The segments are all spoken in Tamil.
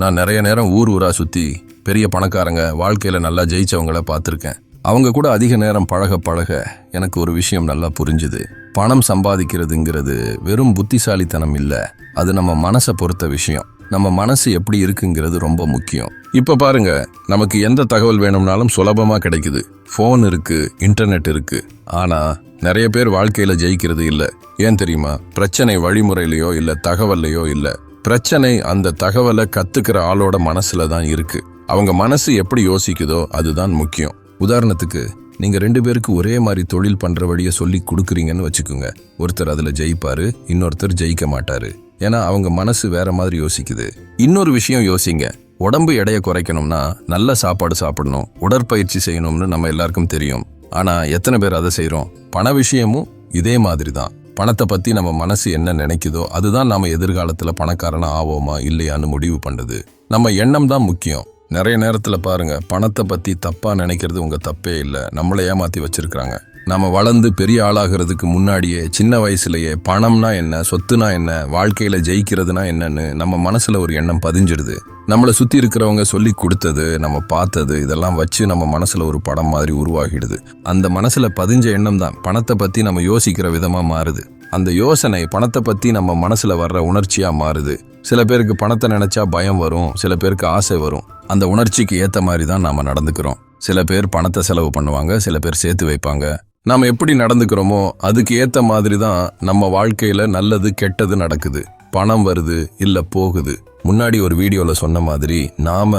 நான் நிறைய நேரம் ஊர் ஊராக சுற்றி பெரிய பணக்காரங்க வாழ்க்கையில் நல்லா ஜெயிச்சவங்கள பார்த்துருக்கேன். அவங்க கூட அதிக நேரம் பழக பழக எனக்கு ஒரு விஷயம் நல்லா புரிஞ்சுது. பணம் சம்பாதிக்கிறதுங்கிறது வெறும் புத்திசாலித்தனம் இல்லை. அது நம்ம மனசை பொறுத்த விஷயம். நம்ம மனசு எப்படி இருக்குங்கிறது ரொம்ப முக்கியம். இப்போ பாருங்க நமக்கு எந்த தகவல் வேணும்னாலும் சுலபமாக கிடைக்குது. ஃபோன் இருக்கு இன்டர்நெட் இருக்கு. ஆனால் நிறைய பேர் வாழ்க்கையில் ஜெயிக்கிறது இல்லை. ஏன் தெரியுமா? பிரச்சனை வழிமுறையிலையோ இல்லை தகவல்லையோ இல்லை. பிரச்சனை அந்த தகவலை கத்துக்கிற ஆளோட மனசுல தான் இருக்கு. அவங்க மனசு எப்படி யோசிக்குதோ அதுதான் முக்கியம். உதாரணத்துக்கு நீங்க ரெண்டு பேருக்கு ஒரே மாதிரி தொழில் பண்ற வழியை சொல்லி கொடுக்குறீங்கன்னு வச்சுக்கோங்க. ஒருத்தர் அதுல ஜெயிப்பாரு இன்னொருத்தர் ஜெயிக்க மாட்டாரு. ஏன்னா அவங்க மனசு வேற மாதிரி யோசிக்குது. இன்னொரு விஷயம் யோசிங்க. உடம்பு எடையை குறைக்கணும்னா நல்ல சாப்பாடு சாப்பிடணும் உடற்பயிற்சி செய்யணும்னு நம்ம எல்லாருக்கும் தெரியும். ஆனா எத்தனை பேர் அதை செய்யறோம் பண விஷயமும் இதே மாதிரி தான். பணத்தை பற்றி நம்ம மனசு என்ன நினைக்குதோ அதுதான் நம்ம எதிர்காலத்தில் பணக்காரனா ஆவோமா இல்லையான்னு முடிவு பண்ணுது நம்ம எண்ணம் தான் முக்கியம். நிறைய நேரத்தில் பாருங்கள் பணத்தை பற்றி தப்பாக நினைக்கிறது உங்கள் தப்பே இல்லை. நம்மளை ஏமாற்றி வச்சுருக்கிறாங்க. நம்ம வளர்ந்து பெரிய ஆளாகிறதுக்கு முன்னாடியே சின்ன வயசுலேயே பணம்னா என்ன சொத்துனா என்ன வாழ்க்கையில் ஜெயிக்கிறதுனா என்னன்னு நம்ம மனசில் ஒரு எண்ணம் பதிஞ்சிடுது நம்மளை சுற்றி இருக்கிறவங்க சொல்லி கொடுத்தது நம்ம பார்த்தது இதெல்லாம் வச்சு நம்ம மனசில் ஒரு படம் மாதிரி உருவாகிடுது. அந்த மனசில் பதிஞ்ச எண்ணம் தான் பணத்தை பற்றி நம்ம யோசிக்கிற விதமாக மாறுது. அந்த யோசனை பணத்தை பற்றி நம்ம மனசில் வர்ற உணர்ச்சியாக மாறுது. சில பேருக்கு பணத்தை நினச்சா பயம் வரும் சில பேருக்கு ஆசை வரும். அந்த உணர்ச்சிக்கு ஏற்ற மாதிரி தான் நாம் நடந்துக்கிறோம். சில பேர் பணத்தை செலவு பண்ணுவாங்க சில பேர் சேர்த்து வைப்பாங்க. நாம் எப்படி நடந்துக்கிறோமோ அதுக்கு ஏற்ற மாதிரி தான் நம்ம வாழ்க்கையில் நல்லது கெட்டது நடக்குது. பணம் வருது இல்லை போகுது. முன்னாடி ஒரு வீடியோவில் சொன்ன மாதிரி நாம்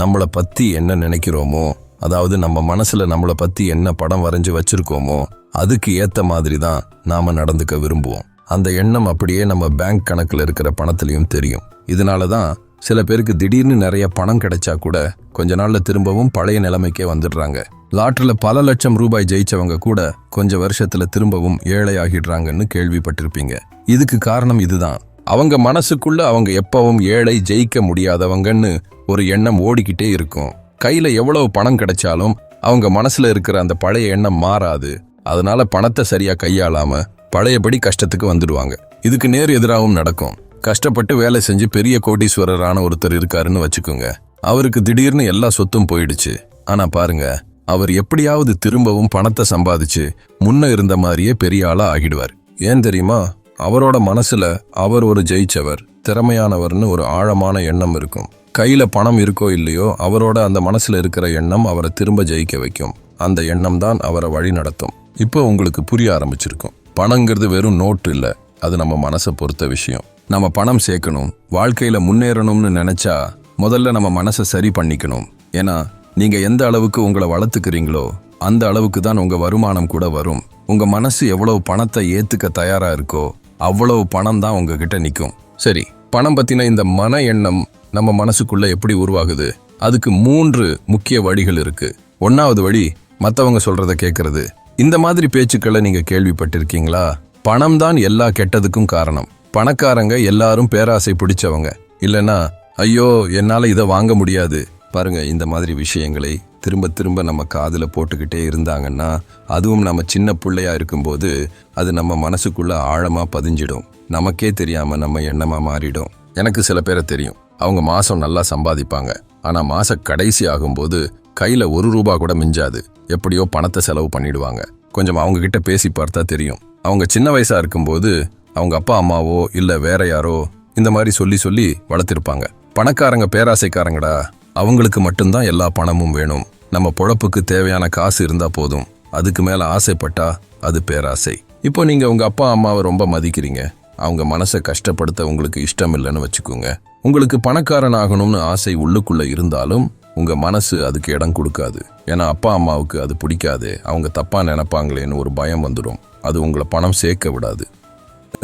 நம்மளை பற்றி என்ன நினைக்கிறோமோ அதாவது நம்ம மனசில் நம்மளை பற்றி என்ன படம் வரைஞ்சி வச்சுருக்கோமோ அதுக்கு ஏற்ற மாதிரி தான் நாம் நடந்துக்க விரும்புவோம். அந்த எண்ணம் அப்படியே நம்ம பேங்க் கணக்கில் இருக்கிற பணத்திலையும் தெரியும். இதனால தான் சில பேருக்கு திடீர்னு நிறைய பணம் கிடைச்சா கூட கொஞ்ச நாள்ல திரும்பவும் பழைய நிலைமைக்கே வந்துடுறாங்க. லாட்டரில் பல லட்சம் ரூபாய் ஜெயிச்சவங்க கூட கொஞ்ச வருஷத்துல திரும்பவும் ஏழை ஆகிடுறாங்கன்னு கேள்விப்பட்டிருப்பீங்க. இதுக்கு காரணம் இதுதான். அவங்க மனசுக்குள்ள அவங்க எப்பவும் ஏழை ஜெயிக்க முடியாதவங்கன்னு ஒரு எண்ணம் ஓடிக்கிட்டே இருக்கும். கையில எவ்வளவு பணம் கிடைச்சாலும் அவங்க மனசுல இருக்கிற அந்த பழைய எண்ணம் மாறாது. அதனால பணத்தை சரியா கையாளாம பழையபடி கஷ்டத்துக்கு வந்துடுவாங்க. இதுக்கு நேர் எதிராகவும் நடக்கும். கஷ்டப்பட்டு வேலை செஞ்சு பெரிய கோட்டீஸ்வரரான ஒருத்தர் இருக்காருன்னு வச்சுக்கோங்க. அவருக்கு திடீர்னு எல்லா சொத்தும் போயிடுச்சு. ஆனா பாருங்க அவர் எப்படியாவது திரும்பவும் பணத்தை சம்பாதிச்சு முன்ன இருந்த மாதிரியே பெரிய ஆளா ஆகிடுவார். ஏன் தெரியுமா? அவரோட மனசுல அவர் ஒரு ஜெயிச்சவர் திறமையானவர்னு ஒரு ஆழமான எண்ணம் இருக்கும். கையில பணம் இருக்கோ இல்லையோ அவரோட அந்த மனசுல இருக்கிற எண்ணம் அவரை திரும்ப ஜெயிக்க வைக்கும். அந்த எண்ணம் தான் அவரை வழி நடத்தும். இப்போ உங்களுக்கு புரிய ஆரம்பிச்சிருக்கும். பணங்கிறது வெறும் நோட்டு இல்லை அது நம்ம மனசை பொறுத்த விஷயம். நம்ம பணம் சேர்க்கணும் வாழ்க்கையில் முன்னேறணும்னு நினச்சா முதல்ல நம்ம மனசை சரி பண்ணிக்கணும். ஏன்னா நீங்கள் எந்த அளவுக்கு உங்களை வளர்த்துக்கிறீங்களோ அந்த அளவுக்கு தான் உங்கள் வருமானம் கூட வரும். உங்கள் மனசு எவ்வளவு பணத்தை ஏற்றுக்க தயாராக இருக்கோ அவ்வளவு பணம் தான் உங்ககிட்ட நிற்கும் சரி பணம் பற்றின இந்த மன எண்ணம் நம்ம மனசுக்குள்ளே எப்படி உருவாகுது? அதுக்கு மூன்று முக்கிய வழிகள் இருக்குது ஒன்றாவது வழி மற்றவங்க சொல்கிறத கேட்குறது இந்த மாதிரி பேச்சுக்களை நீங்கள் கேள்விப்பட்டிருக்கீங்களா? பணம் தான் எல்லா கெட்டதுக்கும் காரணம். பணக்காரங்க எல்லாரும் பேராசை பிடிச்சவங்க. இல்லைன்னா ஐயோ என்னால் இதை வாங்க முடியாது. பாருங்க இந்த மாதிரி விஷயங்களை திரும்ப திரும்ப நம்ம காதில் போட்டுக்கிட்டே இருந்தாங்கன்னா அதுவும் நம்ம சின்ன பிள்ளையா இருக்கும்போது அது நம்ம மனசுக்குள்ள ஆழமாக பதிஞ்சிடும். நமக்கே தெரியாமல் நம்ம எண்ணமாக மாறிடும். எனக்கு சில பேரை தெரியும். அவங்க மாதம் நல்லா சம்பாதிப்பாங்க. ஆனால் மாச கடைசி ஆகும்போது கையில் ஒரு ரூபா கூட மிஞ்சாது. எப்படியோ பணத்தை செலவு பண்ணிடுவாங்க. கொஞ்சம் அவங்க கிட்ட பேசி பார்த்தா தெரியும். அவங்க சின்ன வயசாக இருக்கும்போது அவங்க அப்பா அம்மாவோ இல்லை வேற யாரோ இந்த மாதிரி சொல்லி சொல்லி வளர்த்திருப்பாங்க. பணக்காரங்க பேராசைக்காரங்கடா. அவங்களுக்கு மட்டும்தான் எல்லா பணமும் வேணும். நம்ம பொழப்புக்கு தேவையான காசு இருந்தால் போதும். அதுக்கு மேலே ஆசைப்பட்டா அது பேராசை. இப்போ நீங்கள் உங்கள் அப்பா அம்மாவை ரொம்ப மதிக்கிறீங்க. அவங்க மனசை கஷ்டப்படுத்த உங்களுக்கு இஷ்டம் இல்லைன்னு வச்சுக்கோங்க. உங்களுக்கு பணக்காரன் ஆகணும்னு ஆசை உள்ளுக்குள்ளே இருந்தாலும் உங்கள் மனசு அதுக்கு இடம் கொடுக்காது. ஏன்னா அப்பா அம்மாவுக்கு அது பிடிக்காது. அவங்க தப்பாக நினைப்பாங்களேன்னு ஒரு பயம் வந்துடும் அது உங்களை பணம் சேர்க்க விடாது.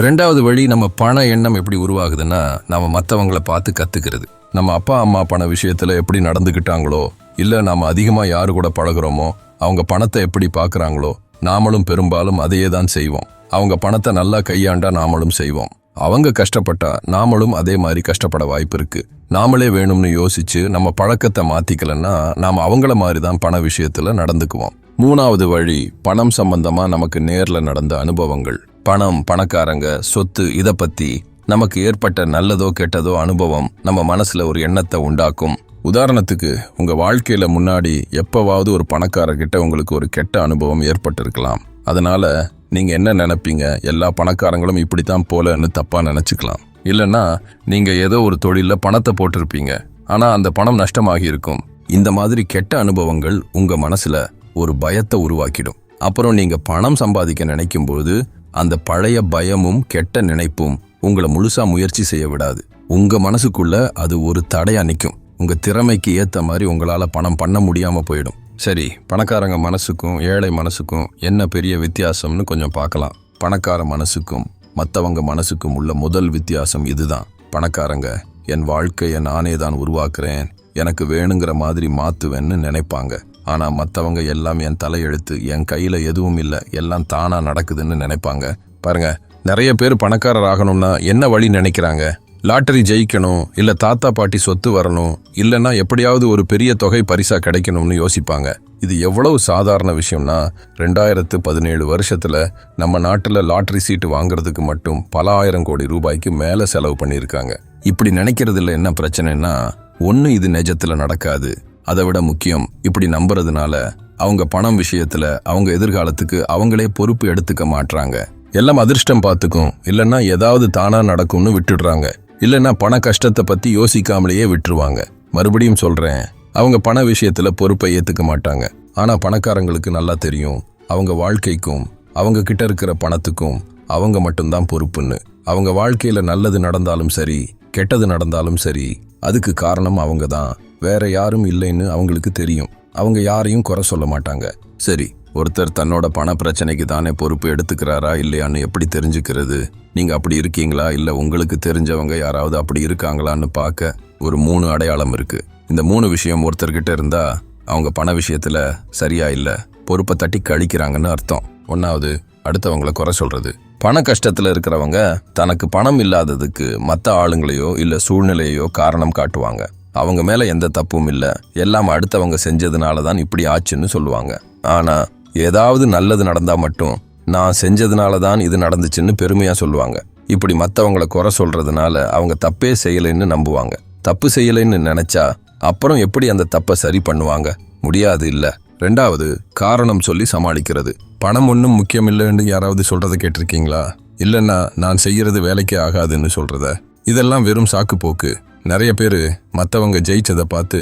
ரெண்டாவது வழி நம்ம பண எண்ணம் எப்படி உருவாகுதுன்னா நம்ம மற்றவங்கள பார்த்து கத்துக்கிறது. நம்ம அப்பா அம்மா பண விஷயத்துல எப்படி நடந்துக்கிட்டாங்களோ இல்ல நாம அதிகமா யாரு கூட பழகுறோமோ அவங்க பணத்தை எப்படி பார்க்குறாங்களோ நாமளும் பெரும்பாலும் அதையே தான் செய்வோம். அவங்க பணத்தை நல்லா கையாண்டா நாமளும் செய்வோம். அவங்க கஷ்டப்பட்டா நாமளும் அதே மாதிரி கஷ்டப்பட வாய்ப்பு இருக்கு. நாமளே வேணும்னு யோசிச்சு நம்ம பழக்கத்தை மாத்திக்கலன்னா நாம அவங்கள மாதிரி தான் பண விஷயத்துல நடந்துக்குவோம். மூணாவது வழி பணம் சம்பந்தமா நமக்கு நேர்ல நடந்த அனுபவங்கள். பணம் பணக்காரங்க சொத்து இதை பற்றி நமக்கு ஏற்பட்ட நல்லதோ கெட்டதோ அனுபவம் நம்ம மனசில் ஒரு எண்ணத்தை உண்டாக்கும். உதாரணத்துக்கு உங்கள் வாழ்க்கையில் முன்னாடி எப்போவாவது ஒரு பணக்காரர்கிட்ட உங்களுக்கு ஒரு கெட்ட அனுபவம் ஏற்பட்டிருக்கலாம். அதனால் நீங்கள் என்ன நினைப்பீங்க? எல்லா பணக்காரங்களும் இப்படித்தான் போலன்னு தப்பாக நினச்சிக்கலாம். இல்லைன்னா நீங்கள் ஏதோ ஒரு தொழிலில் பணத்தை போட்டிருப்பீங்க. ஆனால் அந்த பணம் நஷ்டமாகி இருக்கும். இந்த மாதிரி கெட்ட அனுபவங்கள் உங்கள் மனசில் ஒரு பயத்தை உருவாக்கிடும். அப்புறம் நீங்கள் பணம் சம்பாதிக்க நினைக்கும் போது அந்த பழைய பயமும் கெட்ட நினைப்பும் உங்களை முழுசா முயற்சி செய்ய விடாது. உங்க மனசுக்குள்ள அது ஒரு தடையா நிற்கும் உங்க திறமைக்கு ஏத்த மாதிரி உங்களால பணம் பண்ண முடியாம போயிடும். சரி பணக்காரங்க மனசுக்கும் ஏழை மனசுக்கும் என்ன பெரிய வித்தியாசம்னு கொஞ்சம் பார்க்கலாம். பணக்கார மனசுக்கும் மற்றவங்க மனசுக்கும் உள்ள முதல் வித்தியாசம் இதுதான். பணக்காரங்க என் வாழ்க்கையை நானே தான் உருவாக்குறேன். எனக்கு வேணுங்கிற மாதிரி மாத்துவேன்னு நினைப்பாங்க. ஆனால் மற்றவங்க எல்லாம் என் தலையெழுத்து என் கையில் எதுவும் இல்லை. எல்லாம் தானாக நடக்குதுன்னு நினைப்பாங்க. பாருங்க நிறைய பேர் பணக்காரர் ஆகணும்னா என்ன வழி நினைக்கிறாங்க? லாட்டரி ஜெயிக்கணும் இல்லை தாத்தா பாட்டி சொத்து வரணும் இல்லைன்னா எப்படியாவது ஒரு பெரிய தொகை பரிசா கிடைக்கணும்னு யோசிப்பாங்க. இது எவ்வளவு சாதாரண விஷயம்னா ரெண்டாயிரத்து பதினேழு வருஷத்தில் நம்ம நாட்டில் லாட்டரி சீட்டு வாங்குறதுக்கு மட்டும் பல ஆயிரம் கோடி ரூபாய்க்கு மேலே செலவு பண்ணியிருக்காங்க. இப்படி நினைக்கிறதுல என்ன பிரச்சனைன்னா ஒன்று இது நெஜத்தில் நடக்காது. அதை விட முக்கியம் இப்படி நம்புறதுனால அவங்க பணம் விஷயத்துல அவங்க எதிர்காலத்துக்கு அவங்களே பொறுப்பு எடுத்துக்க மாட்றாங்க. எல்லாம் அதிர்ஷ்டம் பார்த்துக்கும். இல்லைன்னா ஏதாவது தானா நடக்கும்னு விட்டுடுறாங்க. இல்லைன்னா பண கஷ்டத்தை பத்தி யோசிக்காமலேயே விட்டுருவாங்க. மறுபடியும் சொல்றேன் அவங்க பண விஷயத்துல பொறுப்பை ஏத்துக்க மாட்டாங்க. ஆனா பணக்காரங்களுக்கு நல்லா தெரியும் அவங்க வாழ்க்கைக்கும் அவங்க கிட்ட இருக்கிற பணத்துக்கும் அவங்க மட்டும்தான் பொறுப்புன்னு. அவங்க வாழ்க்கையில நல்லது நடந்தாலும் சரி கெட்டது நடந்தாலும் சரி அதுக்கு காரணம் அவங்க தான் வேற யாரும் இல்லைன்னு அவங்களுக்கு தெரியும். அவங்க யாரையும் குறை சொல்ல மாட்டாங்க. சரி ஒருத்தர் தன்னோட பண பிரச்சனைக்கு தானே பொறுப்பு எடுத்துக்கிறாரா இல்லையான்னு எப்படி தெரிஞ்சுக்கிறது? நீங்க அப்படி இருக்கீங்களா? இல்ல உங்களுக்கு தெரிஞ்சவங்க யாராவது அப்படி இருக்காங்களான்னு பார்க்க ஒரு மூணு அடையாளம் இருக்கு. இந்த மூணு விஷயம் ஒருத்தர்கிட்ட இருந்தா அவங்க பண விஷயத்துல சரியா இல்ல பொறுப்பை தட்டி கழிக்கிறாங்கன்னு அர்த்தம். ஒன்னாவது அடுத்தவங்கள குறை சொல்றது. பண கஷ்டத்துல இருக்கிறவங்க தனக்கு பணம் இல்லாததுக்கு மற்ற ஆளுங்களையோ இல்ல சூழ்நிலையோ காரணம் காட்டுவாங்க. அவங்க மேலே எந்த தப்பும் இல்லை. எல்லாம் அடுத்தவங்க செஞ்சதுனால தான் இப்படி ஆச்சுன்னு சொல்லுவாங்க. ஆனால் ஏதாவது நல்லது நடந்தால் மட்டும் நான் செஞ்சதுனால தான் இது நடந்துச்சுன்னு பெருமையாக சொல்லுவாங்க. இப்படி மற்றவங்கள குறை சொல்கிறதுனால அவங்க தப்பே செய்யலைன்னு நம்புவாங்க. தப்பு செய்யலைன்னு நினச்சா அப்புறம் எப்படி அந்த தப்பை சரி பண்ணுவாங்க? முடியாது இல்லை. ரெண்டாவது காரணம் சொல்லி சமாளிக்கிறது. பணம் ஒன்றும் முக்கியம் இல்லைன்னு யாராவது சொல்கிறத கேட்டிருக்கீங்களா? இல்லைன்னா நான் செய்கிறது வேலைக்கே ஆகாதுன்னு சொல்கிறத இதெல்லாம் வெறும் சாக்கு போக்கு நிறைய பேர் மற்றவங்க ஜெயிச்சதை பார்த்து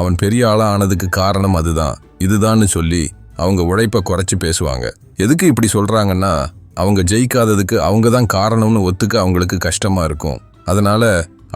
அவன் பெரிய ஆளாக ஆனதுக்கு காரணம் அதுதான் இதுதான்னு சொல்லி அவங்க உழைப்பை குறைச்சி பேசுவாங்க. எதுக்கு இப்படி சொல்கிறாங்கன்னா அவங்க ஜெயிக்காததுக்கு அவங்க தான் காரணம்னு ஒத்துக்க அவங்களுக்கு கஷ்டமாக இருக்கும். அதனால்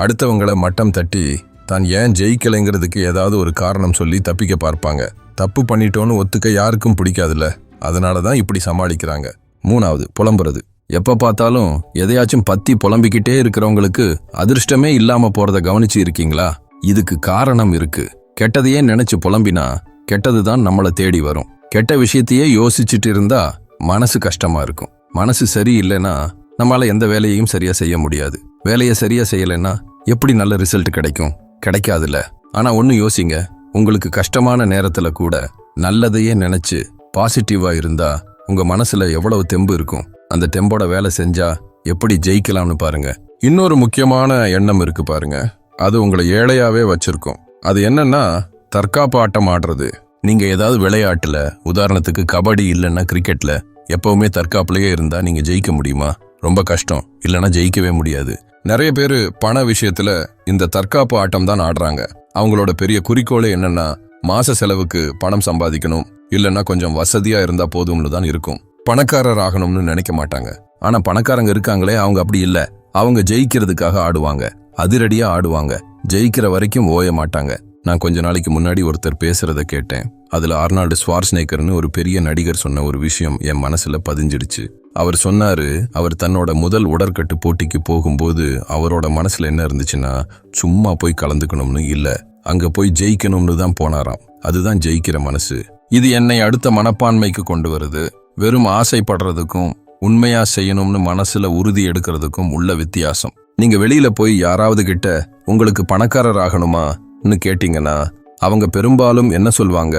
அடுத்தவங்களை மட்டம் தட்டி தான் ஏன் ஜெயிக்கலைங்கிறதுக்கு ஏதாவது ஒரு காரணம் சொல்லி தப்பிக்க பார்ப்பாங்க. தப்பு பண்ணிட்டோன்னு ஒத்துக்க யாருக்கும் பிடிக்காதுல்ல. அதனால தான் இப்படி சமாளிக்கிறாங்க. மூணாவது புலம்புறது. எப்ப பார்த்தாலும் எதையாச்சும் பத்தி புலம்பிக்கிட்டே இருக்கிறவங்களுக்கு அதிர்ஷ்டமே இல்லாம போறத கவனிச்சு இருக்கீங்களா? இதுக்கு காரணம் இருக்கு. கெட்டதையே நினைச்சு புலம்பினா கெட்டது தான் நம்மளை தேடி வரும். கெட்ட விஷயத்தையே யோசிச்சுட்டு இருந்தா மனசு கஷ்டமா இருக்கும். மனசு சரியில்லைன்னா நம்மளால எந்த வேலையையும் சரியா செய்ய முடியாது. வேலையை சரியா செய்யலைன்னா எப்படி நல்ல ரிசல்ட் கிடைக்கும்? கிடைக்காதுல்ல ஆனா ஒன்னு யோசிங்க. உங்களுக்கு கஷ்டமான நேரத்துல கூட நல்லதையே நினைச்சு பாசிட்டிவா இருந்தா உங்க மனசுல எவ்வளவு தெம்பு இருக்கும்? அந்த டெம்போட வேலை செஞ்சா எப்படி ஜெயிக்கலாம்னு பாருங்க. இன்னொரு முக்கியமான எண்ணம் இருக்கு பாருங்க. அது உங்களை ஏழையாவே வச்சிருக்கும். அது என்னன்னா தற்காப்பு ஆட்டம் ஆடுறது. நீங்க ஏதாவது விளையாட்டுல உதாரணத்துக்கு கபடி இல்லைன்னா கிரிக்கெட்ல எப்பவுமே தற்காப்புலயே இருந்தா நீங்க ஜெயிக்க முடியுமா? ரொம்ப கஷ்டம். இல்லைன்னா ஜெயிக்கவே முடியாது. நிறைய பேர் பண விஷயத்துல இந்த தற்காப்பு ஆட்டம் தான் ஆடுறாங்க. அவங்களோட பெரிய குறிக்கோளே என்னன்னா மாச செலவுக்கு பணம் சம்பாதிக்கணும். இல்லைன்னா கொஞ்சம் வசதியா இருந்தா போதும்னு தான் இருக்கும். பணக்காரர் ஆகணும்னு நினைக்க மாட்டாங்க. ஆனா பணக்காரங்க இருக்காங்களே அவங்க அப்படி இல்ல. அவங்க ஜெயிக்கிறதுக்காக ஆடுவாங்க. அதிரடியா ஆடுவாங்க. ஜெயிக்கிற வரைக்கும் ஓய மாட்டாங்க. நான் கொஞ்ச நாளைக்கு முன்னாடி ஒருத்தர் பேசுறத கேட்டேன். அதுல அர்னால்டு ஸ்வார்ஸ்நேக்கர்னு ஒரு பெரிய நடிகர் சொன்ன ஒரு விஷயம் என் மனசுல பதிஞ்சிடுச்சு. அவர் சொன்னாரு அவர் தன்னோட முதல் உடற்கட்டு போட்டிக்கு போகும்போது அவரோட மனசுல என்ன இருந்துச்சுன்னா சும்மா போய் கலந்துக்கணும்னு இல்ல. அங்க போய் ஜெயிக்கணும்னு தான் போனாராம். அதுதான் ஜெயிக்கிற மனசு. இது என்னை அடுத்த மனப்பான்மைக்கு கொண்டு வருது. வெறும் ஆசைப்படுறதுக்கும் உண்மையா செய்யணும்னு மனசுல உறுதி எடுக்கிறதுக்கும் உள்ள வித்தியாசம். நீங்க வெளியில போய் யாராவது கிட்ட உங்களுக்கு பணக்காரர் ஆகணுமான்னு கேட்டீங்கன்னா அவங்க பெரும்பாலும் என்ன சொல்வாங்க?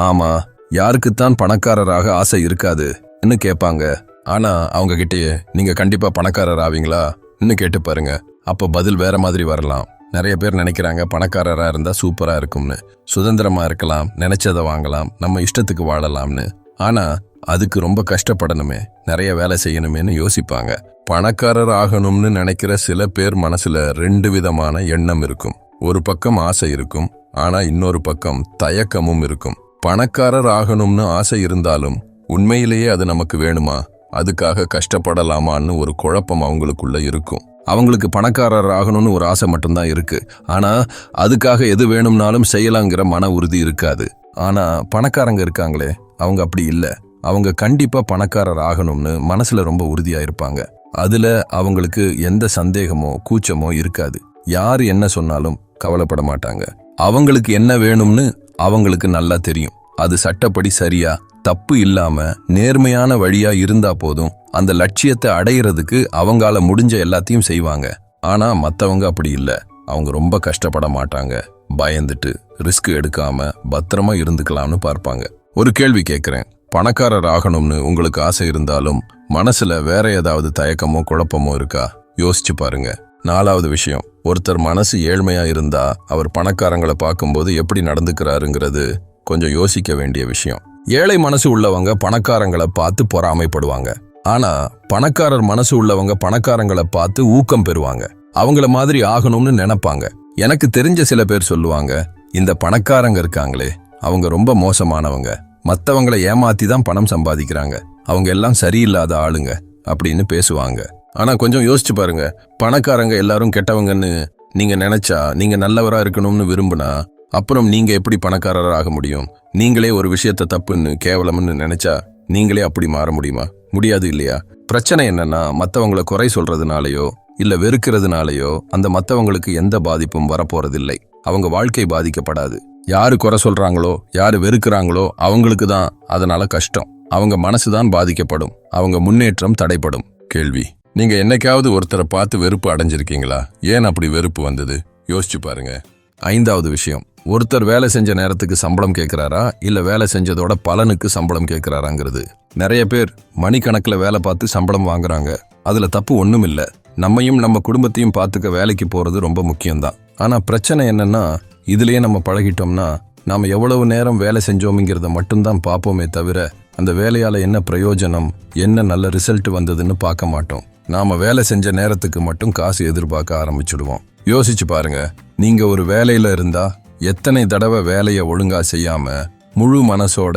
ஆமா யாருக்குத்தான் பணக்காரராக ஆசை இருக்காதுன்னு கேட்பாங்க. ஆனா அவங்க கிட்டயே நீங்க கண்டிப்பா பணக்காரர் ஆவீங்களா? இன்னும் கேட்டு பாருங்க. அப்ப பதில் வேற மாதிரி வரலாம். நிறைய பேர் நினைக்கிறாங்க பணக்காரரா இருந்தா சூப்பரா இருக்கும்னு. சுதந்திரமா இருக்கலாம் நினைச்சதை வாங்கலாம் நம்ம இஷ்டத்துக்கு வாழலாம்னு. ஆனா அதுக்கு ரொம்ப கஷ்டப்படணுமே நிறைய வேலை செய்யணுமேன்னு யோசிப்பாங்க. பணக்காரர் ஆகணும்னு நினைக்கிற சில பேர் மனசுல ரெண்டு விதமான எண்ணம் இருக்கும். ஒரு பக்கம் ஆசை இருக்கும் ஆனா இன்னொரு பக்கம் தயக்கமும் இருக்கும். பணக்காரர் ஆகணும்னு ஆசை இருந்தாலும் உண்மையிலேயே அது நமக்கு வேணுமா? அதுக்காக கஷ்டப்படலாமான்னு ஒரு குழப்பம் அவங்களுக்குள்ள இருக்கும். அவங்களுக்கு பணக்காரர் ஆகணும்னு ஒரு ஆசை மட்டும்தான் இருக்கு. ஆனா அதுக்காக எது வேணும்னாலும் செய்யலாங்கிற மன உறுதி இருக்காது. ஆனா பணக்காரங்க இருக்காங்களே அவங்க அப்படி இல்லை. அவங்க கண்டிப்பாக பணக்காரர் ஆகணும்னு மனசில் ரொம்ப உறுதியாக இருப்பாங்க. அதில் அவங்களுக்கு எந்த சந்தேகமோ கூச்சமோ இருக்காது. யார் என்ன சொன்னாலும் கவலைப்பட மாட்டாங்க. அவங்களுக்கு என்ன வேணும்னு அவங்களுக்கு நல்லா தெரியும். அது சட்டப்படி சரியா தப்பு இல்லாம நேர்மையான வழியா இருந்தா போதும். அந்த லட்சியத்தை அடையிறதுக்கு அவங்களால முடிஞ்ச எல்லாத்தையும் செய்வாங்க. ஆனா மத்தவங்க அப்படி இல்லை. அவங்க ரொம்ப கஷ்டப்பட மாட்டாங்க. பயந்துட்டு ரிஸ்க் எடுக்காம பத்திரமா இருந்துக்கலாம்னு பார்ப்பாங்க. ஒரு கேள்வி கேட்குறேன் பணக்காரர் ஆகணும்னு உங்களுக்கு ஆசை இருந்தாலும் மனசுல வேற ஏதாவது தயக்கமோ குழப்பமோ இருக்கா? யோசிச்சு பாருங்க. நாலாவது விஷயம். ஒருத்தர் மனசு ஏழ்மையா இருந்தா அவர் பணக்காரங்களை பார்க்கும்போது எப்படி நடந்துக்கிறாருங்கிறது கொஞ்சம் யோசிக்க வேண்டிய விஷயம். ஏழை மனசு உள்ளவங்க பணக்காரங்களை பார்த்து பொறாமைப்படுவாங்க. ஆனா பணக்காரர் மனசு உள்ளவங்க பணக்காரங்களை பார்த்து ஊக்கம் பெறுவாங்க. அவங்கள மாதிரி ஆகணும்னு நினைப்பாங்க. எனக்கு தெரிஞ்ச சில பேர் சொல்லுவாங்க இந்த பணக்காரங்க இருக்காங்களே அவங்க ரொம்ப மோசமானவங்க. மற்றவங்களை ஏமாத்தி தான் பணம் சம்பாதிக்கிறாங்க. அவங்க எல்லாம் சரியில்லாத ஆளுங்க அப்படின்னு பேசுவாங்க. ஆனா கொஞ்சம் யோசிச்சு பாருங்க. பணக்காரங்க எல்லாரும் கெட்டவங்கன்னு நீங்க நினைச்சா நீங்க நல்லவரா இருக்கணும்னு விரும்புனா அப்புறம் நீங்க எப்படி பணக்காரராக ஆக முடியும்? நீங்களே ஒரு விஷயத்த தப்புன்னு கேவலம்னு நினைச்சா நீங்களே அப்படி மாற முடியுமா? முடியாது இல்லையா? பிரச்சனை என்னன்னா மற்றவங்களை குறை சொல்றதுனாலயோ இல்ல வெறுக்கிறதுனாலயோ அந்த மற்றவங்களுக்கு எந்த பாதிப்பும் வரப்போறதில்லை. அவங்க வாழ்க்கை பாதிக்கப்படாது. யார் குறை சொல்கிறாங்களோ யார் வெறுக்கிறாங்களோ அவங்களுக்கு தான் அதனால் கஷ்டம். அவங்க மனசு தான் பாதிக்கப்படும். அவங்க முன்னேற்றம் தடைப்படும். கேள்வி. நீங்கள் என்னைக்காவது ஒருத்தரை பார்த்து வெறுப்பு அடைஞ்சிருக்கீங்களா? ஏன் அப்படி வெறுப்பு வந்தது? யோசிச்சு பாருங்க. ஐந்தாவது விஷயம். ஒருத்தர் வேலை செஞ்ச நேரத்துக்கு சம்பளம் கேட்குறாரா? இல்லை வேலை செஞ்சதோட பலனுக்கு சம்பளம் கேட்குறாராங்கிறது. நிறைய பேர் மணிக்கணக்கில் வேலை பார்த்து சம்பளம் வாங்குறாங்க. அதில் தப்பு ஒன்றும் இல்லை நம்மையும் நம்ம குடும்பத்தையும் பார்த்துக்க வேலைக்கு போகிறது ரொம்ப முக்கியம்தான். ஆனால் பிரச்சனை என்னன்னா இதுலேயே நம்ம பழகிட்டோம்னா நாம் எவ்வளவு நேரம் வேலை செஞ்சோம்ங்கிறத மட்டும்தான் பார்ப்போமே தவிர அந்த வேலையால் என்ன பிரயோஜனம் என்ன நல்ல ரிசல்ட் வந்ததுன்னு பார்க்க மாட்டோம். நாம் வேலை செஞ்ச நேரத்துக்கு மட்டும் காசு எதிர்பார்க்க ஆரம்பிச்சுடுவோம். யோசிச்சு பாருங்க நீங்கள் ஒரு வேலையில் இருந்தால் எத்தனை தடவை வேலையை ஒழுங்காக செய்யாமல் முழு மனசோட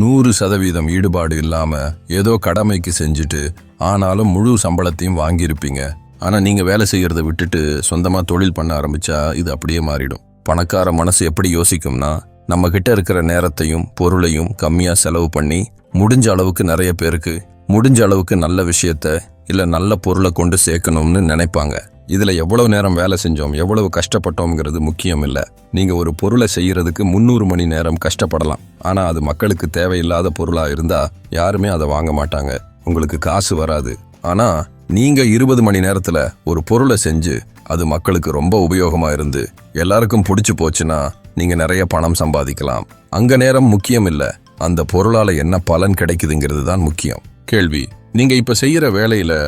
நூறு சதவீதம் ஈடுபாடு இல்லாமல் ஏதோ கடமைக்கு செஞ்சுட்டு ஆனாலும் முழு சம்பளத்தையும் வாங்கியிருப்பீங்க. ஆனால் நீங்கள் வேலை செய்கிறத விட்டுட்டு சொந்தமாக தொழில் பண்ண ஆரம்பித்தா இது அப்படியே மாறிடும். பணக்கார மனசு எப்படி யோசிக்கும்னா நம்ம கிட்ட இருக்கிற நேரத்தையும் பொருளையும் கம்மியா செலவு பண்ணி முடிஞ்ச அளவுக்கு நிறைய பேருக்கு முடிஞ்ச அளவுக்கு நல்ல விஷயத்த இல்ல நல்ல பொருளை கொண்டு சேர்க்கணும்னு நினைப்பாங்க. இதுல எவ்வளவு நேரம் வேலை செஞ்சோம் எவ்வளவு கஷ்டப்பட்டோம்ங்கிறது முக்கியம் இல்ல. நீங்க ஒரு பொருளை செய்யறதுக்கு முந்நூறு மணி நேரம் கஷ்டப்படலாம். ஆனா அது மக்களுக்கு தேவையில்லாத பொருளா இருந்தா யாருமே அதை வாங்க மாட்டாங்க. உங்களுக்கு காசு வராது. ஆனா நீங்க இருபது மணி நேரத்துல ஒரு பொருளை செஞ்சு அது மக்களுக்கு ரொம்ப உபயோகமா இருந்து எல்லாருக்கும் பிடிச்சி போச்சுன்னா நீங்கள் நிறைய பணம் சம்பாதிக்கலாம். அங்கே நேரம் முக்கியம் இல்லை. அந்த பொருளால் என்ன பலன் கிடைக்குதுங்கிறது தான் முக்கியம். கேள்வி. நீங்கள் இப்போ செய்கிற வேலையில்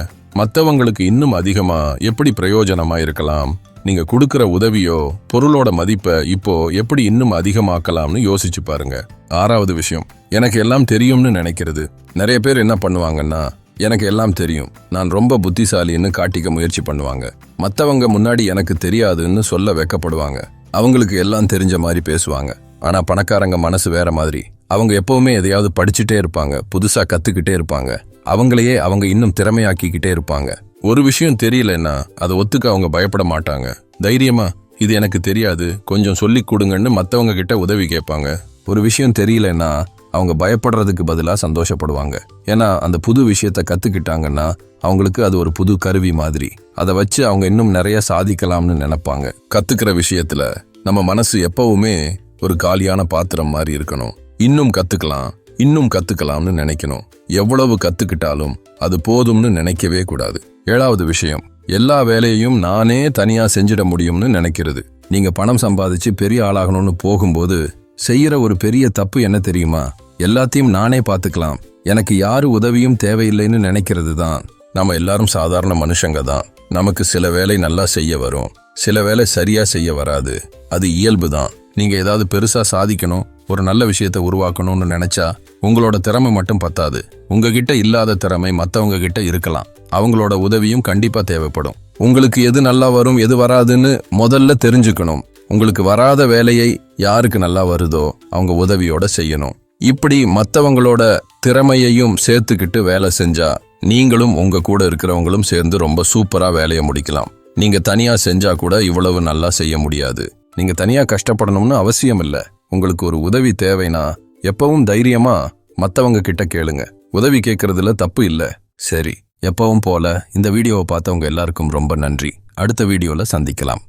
மற்றவங்களுக்கு இன்னும் அதிகமாக எப்படி பிரயோஜனமாக இருக்கலாம்? நீங்கள் கொடுக்குற உதவியோ பொருளோட மதிப்பை இப்போ எப்படி இன்னும் அதிகமாக்கலாம்னு யோசிச்சு பாருங்க. ஆறாவது விஷயம். எனக்கு எல்லாம் தெரியும்னு நினைக்கிறது. நிறைய பேர் என்ன பண்ணுவாங்கன்னா எனக்கு எல்லாம் தெரியும். நான் ரொம்ப புத்திசாலின்னு காட்டிக்க முயற்சி பண்ணுவாங்க. மற்றவங்க முன்னாடி எனக்கு தெரியாதுன்னு சொல்ல வெக்கப்படுவாங்க. அவங்களுக்கு எல்லாம் தெரிஞ்ச மாதிரி பேசுவாங்க. ஆனால் பணக்காரங்க மனசு வேற மாதிரி. அவங்க எப்பவுமே எதையாவது படிச்சுட்டே இருப்பாங்க. புதுசாக கத்துக்கிட்டே இருப்பாங்க. அவங்களையே அவங்க இன்னும் திறமையாக்கிக்கிட்டே இருப்பாங்க. ஒரு விஷயம் தெரியலன்னா அதை ஒத்துக்க அவங்க பயப்பட மாட்டாங்க. தைரியமா இது எனக்கு தெரியாது. கொஞ்சம் சொல்லி கொடுங்கன்னு மற்றவங்க கிட்ட உதவி கேட்பாங்க. ஒரு விஷயம் தெரியலன்னா அவங்க பயப்படுறதுக்கு பதிலாக சந்தோஷப்படுவாங்க. ஏன்னா அந்த புது விஷயத்த கற்றுக்கிட்டாங்கன்னா அவங்களுக்கு அது ஒரு புது கருவி மாதிரி. அதை வச்சு அவங்க இன்னும் நிறைய சாதிக்கலாம்னு நினைப்பாங்க. கற்றுக்கிற விஷயத்தில் நம்ம மனசு எப்பவுமே ஒரு காலியான பாத்திரம் மாதிரி இருக்கணும். இன்னும் கற்றுக்கலாம் இன்னும் கற்றுக்கலாம்னு நினைக்கணும். எவ்வளவு கற்றுக்கிட்டாலும் அது போதும்னு நினைக்கவே கூடாது. ஏழாவது விஷயம் எல்லா வேலையையும் நானே தனியாக செஞ்சிட முடியும்னு நினைக்கிறது. நீங்கள் பணம் சம்பாதிச்சு பெரிய ஆளாகணும்னு போகும்போது செய்யற ஒரு பெரிய தப்பு என்ன தெரியுமா? எல்லாத்தையும் நானே பார்த்துக்கலாம். எனக்கு யாரு உதவியும் தேவையில்லைன்னு நினைக்கிறது தான். நம்ம எல்லாரும் சாதாரண மனுஷங்க தான். நமக்கு சில வேலை நல்லா செய்ய வரும். சில வேலை சரியா செய்ய வராது. அது இயல்பு தான். நீங்க ஏதாவது பெருசா சாதிக்கணும் ஒரு நல்ல விஷயத்தை உருவாக்கணும்னு நினைச்சா உங்களோட திறமை மட்டும் பத்தாது. உங்ககிட்ட இல்லாத திறமை மற்றவங்க கிட்ட இருக்கலாம். அவங்களோட உதவியும் கண்டிப்பா தேவைப்படும். உங்களுக்கு எது நல்லா வரும் எது வராதுன்னு முதல்ல தெரிஞ்சுக்கணும். உங்களுக்கு வராத வேலையை யாருக்கு நல்லா வருதோ அவங்க உதவியோட செய்யணும். இப்படி மற்றவங்களோட திறமையையும் சேர்த்துக்கிட்டு வேலை செஞ்சா நீங்களும் உங்க கூட இருக்கிறவங்களும் சேர்ந்து ரொம்ப சூப்பரா வேலையை முடிக்கலாம். நீங்க தனியா செஞ்சா கூட இவ்வளவு நல்லா செய்ய முடியாது. நீங்க தனியா கஷ்டப்படணும்னு அவசியம் இல்லை. உங்களுக்கு ஒரு உதவி தேவைனா எப்பவும் தைரியமா மற்றவங்க கிட்ட கேளுங்க. உதவி கேட்கறதுல தப்பு இல்லை. சரி எப்பவும் போல இந்த வீடியோவை பார்த்தவங்க எல்லாருக்கும் ரொம்ப நன்றி. அடுத்த வீடியோவில் சந்திக்கலாம்.